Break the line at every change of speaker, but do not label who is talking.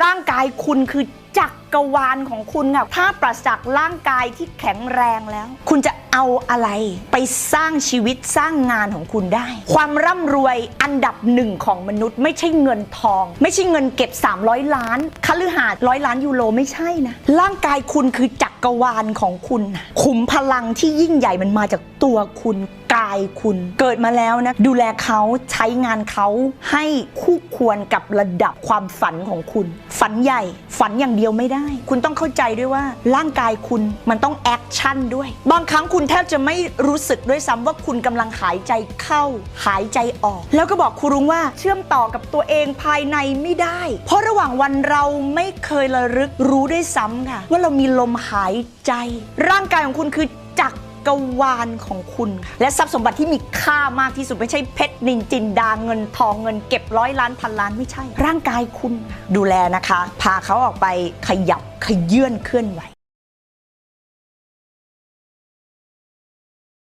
ร่างกายคุณคือจักรวาลของคุณค่ะถ้าปราศจากร่างกายที่แข็งแรงแล้ว คุณจะเอาอะไรไปสร้างชีวิตสร้างงานของคุณได้ ความร่ำรวยอันดับหนึ่งของมนุษย์ ไม่ใช่เงินทอง ไม่ใช่เงินเก็บ 300 ล้านคฤหาสน์ร้อยล้านยูโรไม่ใช่นะ ร่างกายคุณคือจักรวาลของคุณนะขุมพลังที่ยิ่งใหญ่มันมาจากตัวคุณกายคุณ เกิดมาแล้วนะ ดูแลเขาใช้งานเขาให้คู่ควรกับระดับความฝันของคุณ ฝันใหญ่ ฝันอย่างเดียวไม่ได้ คุณต้องเข้าใจด้วยว่าร่างกายคุณมันต้องแอคชั่นด้วย บางครั้งคุณแทบจะไม่รู้สึกด้วยซ้ำว่าคุณกำลังหายใจเข้า หายใจออก แล้วก็บอกครูรุ้งว่าเชื่อมต่อกับตัวเองภายในไม่ได้ เพราะระหว่างวันเราไม่เคยระลึกรู้ด้วยซ้ำค่ะ ว่าเรามีลมหายใจ ร่างกายของคุณคือ กวาลของคุณค่ะและทรัพย์สมบัติที่มีค่ามากที่สุดไม่ใช่เพชรนินจินดาเงินทองเงินเก็บร้อยล้านพันล้านไม่ใช่ ร่างกายคุณค่ะดูแลนะคะ พาเขาออกไปขยับขยื่นเคลื่อนไหว